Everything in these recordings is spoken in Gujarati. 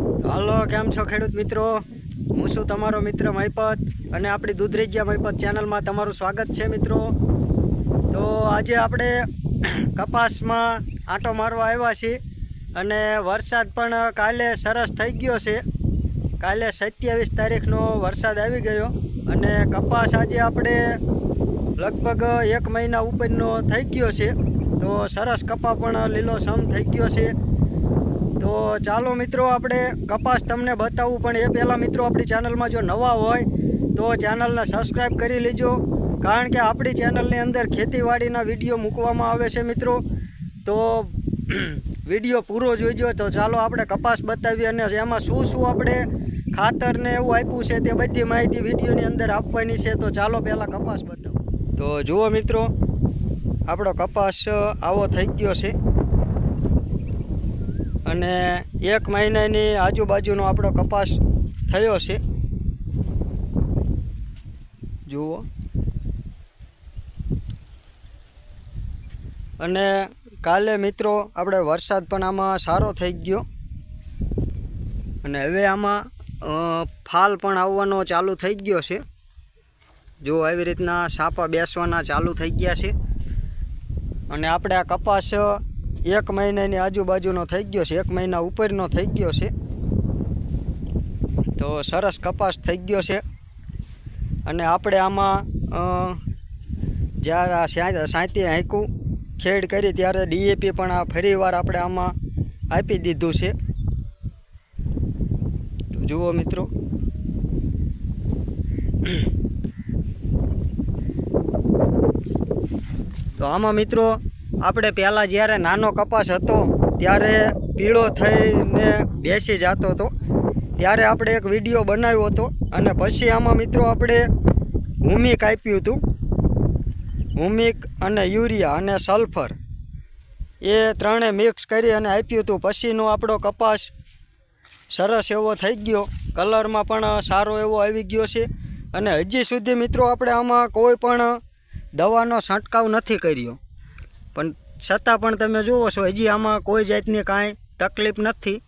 હાલો, કેમ છો ખેડૂત મિત્રો? હું છું તમારો મિત્ર મહિપત અને આપણી દૂધરેજિયા મહિપત ચેનલમાં તમારું સ્વાગત છે મિત્રો. તો આજે આપણે કપાસમાં આંટો મારવા આવ્યા છીએ અને વરસાદ પણ કાલે સરસ થઈ ગયો છે. કાલે સત્યાવીસ તારીખનો વરસાદ આવી ગયો અને કપાસ આજે આપણે લગભગ એક મહિના ઉપરનો થઈ ગયો છે. તો સરસ કપા પણ લીલો સમ થઈ ગયો છે. તો ચાલો મિત્રો, આપણે કપાસ તમને બતાવવું પણ એ પહેલાં મિત્રો આપણી ચેનલમાં જો નવા હોય, તો ચેનલને સબસ્ક્રાઈબ કરી લેજો, કારણ કે આપણી ચેનલની અંદર ખેતીવાડીના વીડિયો મૂકવામાં આવે છે મિત્રો. તો વીડિયો પૂરો જોઈજો તો ચાલો આપણે કપાસ બતાવીએ અને એમાં શું શું આપણે ખાતરને એવું આપ્યું છે તે બધી માહિતી વિડીયોની અંદર આપવાની છે, તો ચાલો પહેલાં કપાસ બતાવો. તો જુઓ મિત્રો, આપણો કપાસ આવો થઈ ગયો છે. અને એક મહિનાની આજુબાજુનો આપણો કપાસ થયો છે. જુઓ. અને કાલે મિત્રો આપણે વરસાદ પણ આમાં સારો થઈ ગયો. અને હવે આમાં ફાલ પણ આવવાનો ચાલુ થઈ ગયો છે. જો આવી રીતના સાપા બેસવાના ચાલુ થઈ ગયા છે. અને આપણે આ કપાસ એક મહિનાની આજુબાજુનો થઈ ગયો છે, એક મહિના ઉપરનો થઈ ગયો છે. તો સરસ કપાસ થઈ ગયો છે. અને આપણે આમાં જ્યારે આ સાંતી હાંકું ખેડ કરી ત્યારે ડીએપી પણ આ ફરીવાર આપણે આમાં આપી દીધું છે. જુઓ મિત્રો. તો આમાં મિત્રો આપણે પહેલાં જ્યારે નાનો કપાસ હતો, ત્યારે પીળો થઈને બેસી જતો હતો. ત્યારે આપણે એક વીડિયો બનાવ્યો હતો અને પછી આમાં મિત્રો આપણે હુમિક આપ્યું હતું. હુમિક અને યુરિયા અને સલ્ફર. એ ત્રણે મિક્સ કરી અને આપ્યું હતું. પછીનો આપણો કપાસ સરસ એવો થઈ ગયો. કલરમાં પણ સારો એવો આવી ગયો છે. અને હજી સુધી મિત્રો આપણે આમાં કોઈ પણ દવાનો છંટકાવ નથી કર્યો. પણ છતાં પણ તમે જુઓ છો, હજી આમાં કોઈ જાતની કાંઈ તકલીફ નથી.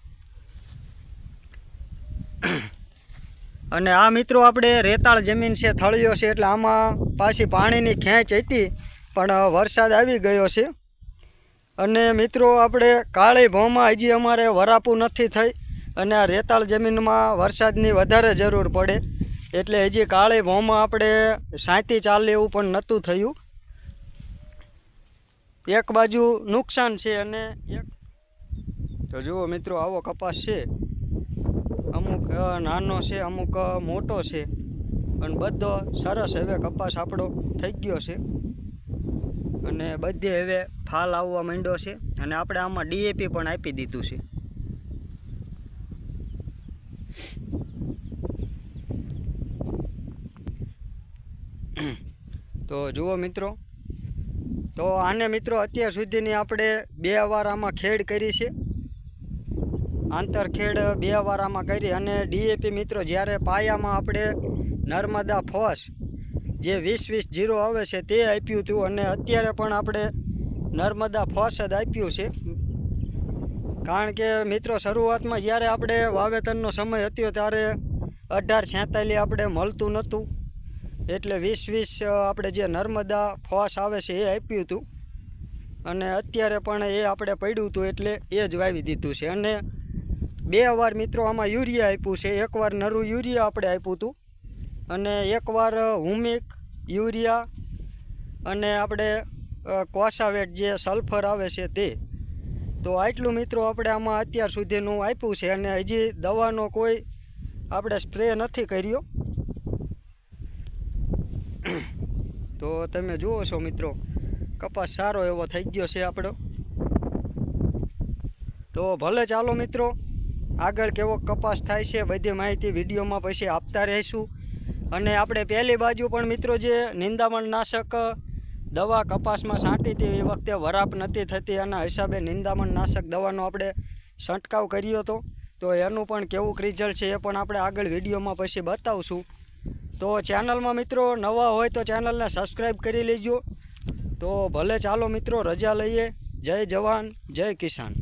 અને આ મિત્રો આપણે રેતાળ જમીન છે, થળિયો છે, એટલે આમાં પાછી પાણીની ખેંચ હતી, પણ વરસાદ આવી ગયો છે. અને મિત્રો આપણે કાળી ભોમાં હજી અમારે વરાપું નથી થઈ, અને આ રેતાળ જમીનમાં વરસાદની વધારે જરૂર પડે. એટલે હજી કાળી ભોમાં આપણે સાંતી ચાલે એવું પણ નહોતું થયું. એક બાજુ નુકસાન છે અને એક તો જુઓ મિત્રો, આવો કપાસ છે. અમુક નાનો છે, અમુક મોટો છે. અને બધો સરસ હવે કપાસ આપણો થઈ ગયો છે. અને બધે હવે ફાલ આવવા માંડ્યો છે. અને આપણે આમાં ડીએપી પણ આપી દીધું છે. તો જુઓ મિત્રો તો આને મિત્રો અત્યાર સુધીની આપણે બે વાર આમાં ખેડ કરી છે. આંતરખેડ બે વાર આમાં કરી અને ડીએપી મિત્રો જ્યારે પાયામાં આપણે નર્મદા ફોસ જે વીસ વીસ જીરો આવે છે તે આપ્યું હતું અને અત્યારે પણ આપણે નર્મદા ફોસ જ આપ્યું છે. કારણ કે મિત્રો શરૂઆતમાં જ્યારે આપણે વાવેતરનો સમય હતો ત્યારે અઢાર છેતાલીસ આપણે મળતું નહોતું. એટલે વીસ વીસ આપણે જે નર્મદા ફોસ આવે છે એ આપ્યું હતું. અને અત્યારે પણ એ આપણે પડ્યું હતું એટલે એ જ વાવી દીધું છે. અને બે વાર મિત્રો આમાં યુરિયા આપ્યું છે. એકવાર નરું યુરિયા આપણે આપ્યું હતું. અને એકવાર હુમિક યુરિયા અને આપણે કોસાવેટ જે સલ્ફર આવે છે તે. તો આટલું મિત્રો આપણે આમાં અત્યાર સુધીનું આપ્યું છે. અને હજી દવાનો કોઈ આપણે સ્પ્રે નથી કર્યો. તો તમે જુઓ છો મિત્રો, કપાસ સારો એવો થઈ ગયો છે આપણો. તો ભલે ચાલો મિત્રો, આગળ કેવો કપાસ થાય છે બધી માહિતી વિડીયોમાં પછી આપતા રહીશું. અને આપણે પહેલી બાજુ પણ મિત્રો જે નિંદામણ નાશક, દવા કપાસમાં છાંટી હતી, એ વખતે વરાપ નથી થતી. એના હિસાબે નિંદામણ નાશક દવાનો આપણે છંટકાવ કર્યો હતો. તો એનું પણ કેવું રિઝલ્ટ છે એ પણ આપણે આગળ વિડીયોમાં પછી બતાવશું. તો ચેનલમાં મિત્રો નવા હોય તો ચેનલને સબસ્ક્રાઈબ કરી લેજો. તો ભલે ચાલો મિત્રો, રજા લઈએ. જય જવાન, જય કિસાન.